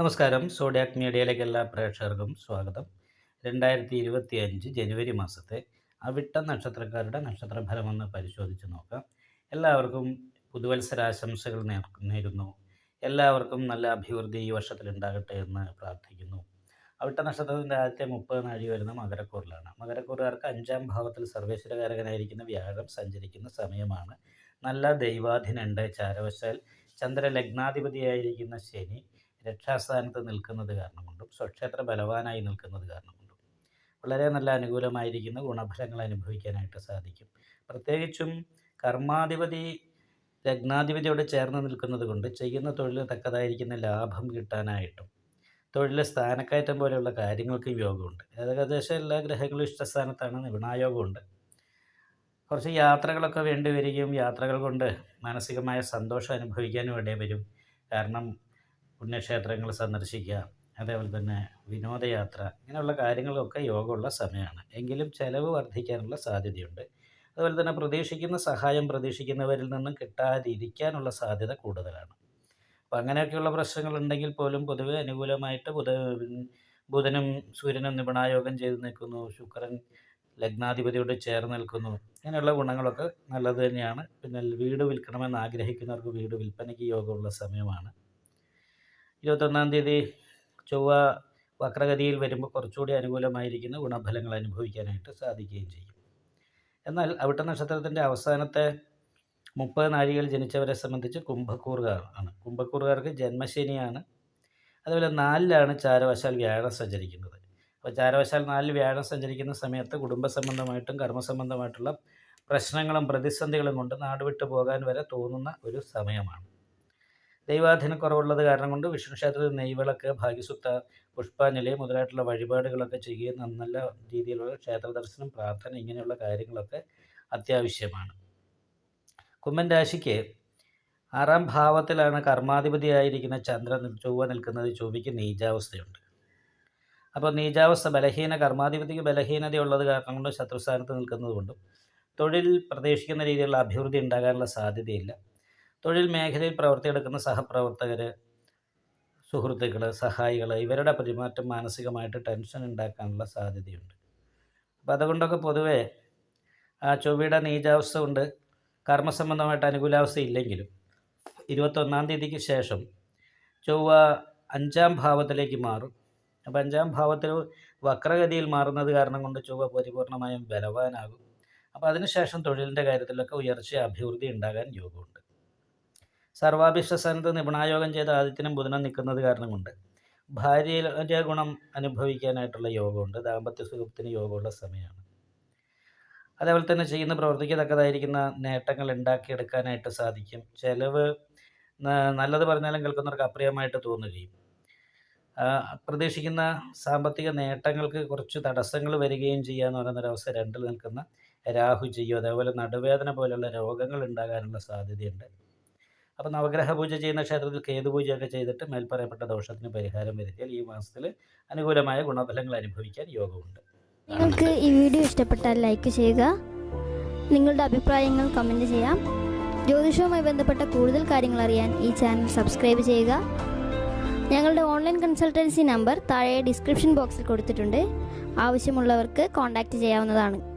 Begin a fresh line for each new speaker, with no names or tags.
നമസ്കാരം. സോഡിയാക് മീഡിയയിലേക്ക് എല്ലാ പ്രേക്ഷകർക്കും സ്വാഗതം. രണ്ടായിരത്തി ഇരുപത്തി അഞ്ച് ജനുവരി മാസത്തെ അവിട്ട നക്ഷത്രക്കാരുടെ നക്ഷത്രഫലമെന്ന് പരിശോധിച്ച് നോക്കാം. എല്ലാവർക്കും പുതുവത്സരാശംസകൾ നേരുന്നു. എല്ലാവർക്കും നല്ല അഭിവൃദ്ധി ഈ വർഷത്തിൽ ഉണ്ടാകട്ടെ എന്ന് പ്രാർത്ഥിക്കുന്നു. അവിട്ട നക്ഷത്രത്തിന്റെ ആദ്യത്തെ മുപ്പത് നാഴി വരുന്ന മകരക്കൂറിലാണ്. മകരക്കൂറുകാർക്ക് അഞ്ചാം ഭാവത്തിൽ സർവേശ്വരകാരകനായിരിക്കുന്ന വ്യാഴം സഞ്ചരിക്കുന്ന സമയമാണ്. നല്ല ദൈവാധീനുണ്ട് ചാരവശാൽ ചന്ദ്രലഗ്നാധിപതിയായിരിക്കുന്ന ശനി രക്ഷാസ്ഥാനത്ത് നിൽക്കുന്നത് കാരണം കൊണ്ടും സ്വക്ഷേത്ര ബലവാനായി നിൽക്കുന്നത് കാരണം കൊണ്ടും വളരെ നല്ല അനുകൂലമായിരിക്കുന്ന ഗുണഫലങ്ങൾ അനുഭവിക്കാനായിട്ട് സാധിക്കും. പ്രത്യേകിച്ചും കർമാധിപതി ലഗ്നാധിപതിയോട് ചേർന്ന് നിൽക്കുന്നത് കൊണ്ട് ചെയ്യുന്ന തൊഴിലിന് തക്കതായിരിക്കുന്ന ലാഭം കിട്ടാനായിട്ടും തൊഴിലെ സ്ഥാനക്കയറ്റം പോലെയുള്ള കാര്യങ്ങൾക്കും യോഗമുണ്ട്. ഏകദേശം എല്ലാ ഗ്രഹങ്ങളും ഇഷ്ടസ്ഥാനത്താണ് നിപുണായോഗമുണ്ട്. കുറച്ച് യാത്രകളൊക്കെ വേണ്ടി വരികയും യാത്രകൾ കൊണ്ട് മാനസികമായ സന്തോഷം അനുഭവിക്കാനും ഇടയിൽ വരും. കാരണം പുണ്യക്ഷേത്രങ്ങൾ സന്ദർശിക്കുക അതേപോലെ തന്നെ വിനോദയാത്ര ഇങ്ങനെയുള്ള കാര്യങ്ങളൊക്കെ യോഗമുള്ള സമയമാണ്. എങ്കിലും ചിലവ് വർദ്ധിക്കാനുള്ള സാധ്യതയുണ്ട്. അതുപോലെ തന്നെ പ്രതീക്ഷിക്കുന്ന സഹായം പ്രതീക്ഷിക്കുന്നവരിൽ നിന്നും കിട്ടാതിരിക്കാനുള്ള സാധ്യത കൂടുതലാണ്. അപ്പം അങ്ങനെയൊക്കെയുള്ള പ്രശ്നങ്ങളുണ്ടെങ്കിൽ പോലും പൊതുവെ അനുകൂലമായിട്ട് ബുധ ബുധനും സൂര്യനും നിപുണായോഗം ചെയ്ത് നിൽക്കുന്നു ശുക്രൻ ലഗ്നാധിപതിയോട് ചേർന്ന് നിൽക്കുന്നു. ഇങ്ങനെയുള്ള ഗുണങ്ങളൊക്കെ നല്ലത് തന്നെയാണ്. പിന്നെ വീട് വിൽക്കണമെന്ന് ആഗ്രഹിക്കുന്നവർക്ക് വീട് വിൽപ്പനയ്ക്ക് യോഗമുള്ള സമയമാണ്. ഇരുപത്തൊന്നാം തീയതി ചൊവ്വ വക്രഗതിയിൽ വരുമ്പോൾ കുറച്ചുകൂടി അനുകൂലമായിരിക്കുന്ന ഗുണഫലങ്ങൾ അനുഭവിക്കാനായിട്ട് സാധിക്കുകയും ചെയ്യും. എന്നാൽ അവിട്ട നക്ഷത്രത്തിന്റെ അവസാനത്തെ മുപ്പത് നാഴികയിൽ ജനിച്ചവരെ സംബന്ധിച്ച് കുംഭക്കൂറുകാർ ആണ്. കുംഭക്കൂറുകാർക്ക് ജന്മശനിയാണ്. അതുപോലെ നാലിലാണ് ചാരവശാൽ വ്യാഴം സഞ്ചരിക്കുന്നത്. അപ്പോൾ ചാരവശാൽ നാലിൽ വ്യാഴം സഞ്ചരിക്കുന്ന സമയത്ത് കുടുംബ സംബന്ധമായിട്ടും കർമ്മസംബന്ധമായിട്ടുള്ള പ്രശ്നങ്ങളും പ്രതിസന്ധികളും കൊണ്ട് നാട് വിട്ടു പോകാൻ വരെ തോന്നുന്ന ഒരു സമയമാണ്. ദൈവാധീന കുറവുള്ളത് കാരണം കൊണ്ട് വിഷ്ണു ക്ഷേത്രത്തിൽ നെയ്വിളക്ക് ഭാഗ്യസുത്ത പുഷ്പാഞ്ജലി മുതലായിട്ടുള്ള വഴിപാടുകളൊക്കെ ചെയ്യുകയും നല്ല രീതിയിലുള്ള ക്ഷേത്ര ദർശനം പ്രാർത്ഥന ഇങ്ങനെയുള്ള കാര്യങ്ങളൊക്കെ അത്യാവശ്യമാണ്. കുംഭൻ രാശിക്ക് ആറാം ഭാവത്തിലാണ് കർമാധിപതിയായിരിക്കുന്ന ചന്ദ്രൻ ചൊവ്വ നിൽക്കുന്നത് ചൊവ്വയ്ക്ക് നീചാവസ്ഥയുണ്ട്. അപ്പോൾ നീചാവസ്ഥ ബലഹീന കർമാധിപതിക്ക് ബലഹീനതയുള്ളത് കാരണം കൊണ്ട് ശത്രുസ്ഥാനത്ത് നിൽക്കുന്നത് കൊണ്ടും തൊഴിൽ പ്രതീക്ഷിക്കുന്ന രീതിയിലുള്ള അഭിവൃദ്ധി ഉണ്ടാകാനുള്ള സാധ്യതയില്ല. തൊഴിൽ മേഖലയിൽ പ്രവർത്തിയെടുക്കുന്ന സഹപ്രവർത്തകർ സുഹൃത്തുക്കൾ സഹായികൾ ഇവരുടെ പെരുമാറ്റം മാനസികമായിട്ട് ടെൻഷൻ ഉണ്ടാക്കാനുള്ള സാധ്യതയുണ്ട്. അപ്പോൾ അതുകൊണ്ടൊക്കെ പൊതുവേ ആ ചൊവ്വയുടെ നീചാവസ്ഥ കൊണ്ട് കർമ്മസംബന്ധമായിട്ട് അനുകൂലാവസ്ഥ ഇല്ലെങ്കിലും ഇരുപത്തൊന്നാം തീയതിക്ക് ശേഷം ചൊവ്വ അഞ്ചാം ഭാവത്തിലേക്ക് മാറും. അപ്പോൾ അഞ്ചാം ഭാവത്തിൽ വക്രഗതിയിൽ മാറുന്നത് കാരണം കൊണ്ട് ചൊവ്വ പരിപൂർണമായും ബലവാനാകും. അപ്പോൾ അതിനുശേഷം തൊഴിലിന്റെ കാര്യത്തിലൊക്കെ ഉയർച്ച അഭിവൃദ്ധി ഉണ്ടാകാൻ യോഗമുണ്ട്. സർവാഭിഷ്ട സ്ഥാനത്ത് നിപുണായോഗം ചെയ്ത ആദിത്യനും ബുധനും നിൽക്കുന്നത് കാരണം കൊണ്ട് ഭാര്യയിലെ ഗുണം അനുഭവിക്കാനായിട്ടുള്ള യോഗമുണ്ട്. ദാമ്പത്യ സുഖത്തിന് യോഗമുള്ള സമയമാണ്. അതേപോലെ തന്നെ ചെയ്യുന്ന പ്രവൃത്തിക്ക് തക്കതായിരിക്കുന്ന നേട്ടങ്ങൾ ഉണ്ടാക്കിയെടുക്കാനായിട്ട് സാധിക്കും. ചിലവ് നല്ലത് പറഞ്ഞാലും കേൾക്കുന്നവർക്ക് അപ്രിയമായിട്ട് തോന്നുകയും പ്രതീക്ഷിക്കുന്ന സാമ്പത്തിക നേട്ടങ്ങൾക്ക് കുറച്ച് തടസ്സങ്ങൾ വരികയും ചെയ്യാന്ന് പറയുന്നൊരവസ്ഥ രണ്ടിൽ നിൽക്കുന്ന രാഹു ചെയ്യും. അതേപോലെ നടുവേദന പോലെയുള്ള രോഗങ്ങൾ ഉണ്ടാകാനുള്ള സാധ്യതയുണ്ട്. അപ്പോൾ നവഗ്രഹ പൂജ ചെയ്യുന്ന ക്ഷേത്രത്തിൽ കേതുപൂജയൊക്കെ ചെയ്തിട്ട് മേൽപ്പറയപ്പെട്ട ദോഷത്തിന് പരിഹാരം വരുത്തിയാൽ ഈ മാസത്തിൽ അനുകൂലമായ ഗുണഫലങ്ങൾ അനുഭവിക്കാൻ യോഗമുണ്ട്.
നിങ്ങൾക്ക് ഈ വീഡിയോ ഇഷ്ടപ്പെട്ടാൽ ലൈക്ക് ചെയ്യുക. നിങ്ങളുടെ അഭിപ്രായങ്ങൾ കമന്റ് ചെയ്യാം. ജ്യോതിഷവുമായി ബന്ധപ്പെട്ട കൂടുതൽ കാര്യങ്ങൾ അറിയാൻ ഈ ചാനൽ സബ്സ്ക്രൈബ് ചെയ്യുക. ഞങ്ങളുടെ ഓൺലൈൻ കൺസൾട്ടൻസി നമ്പർ താഴെ ഡിസ്ക്രിപ്ഷൻ ബോക്സിൽ കൊടുത്തിട്ടുണ്ട്. ആവശ്യമുള്ളവർക്ക് കോൺടാക്റ്റ് ചെയ്യാവുന്നതാണ്.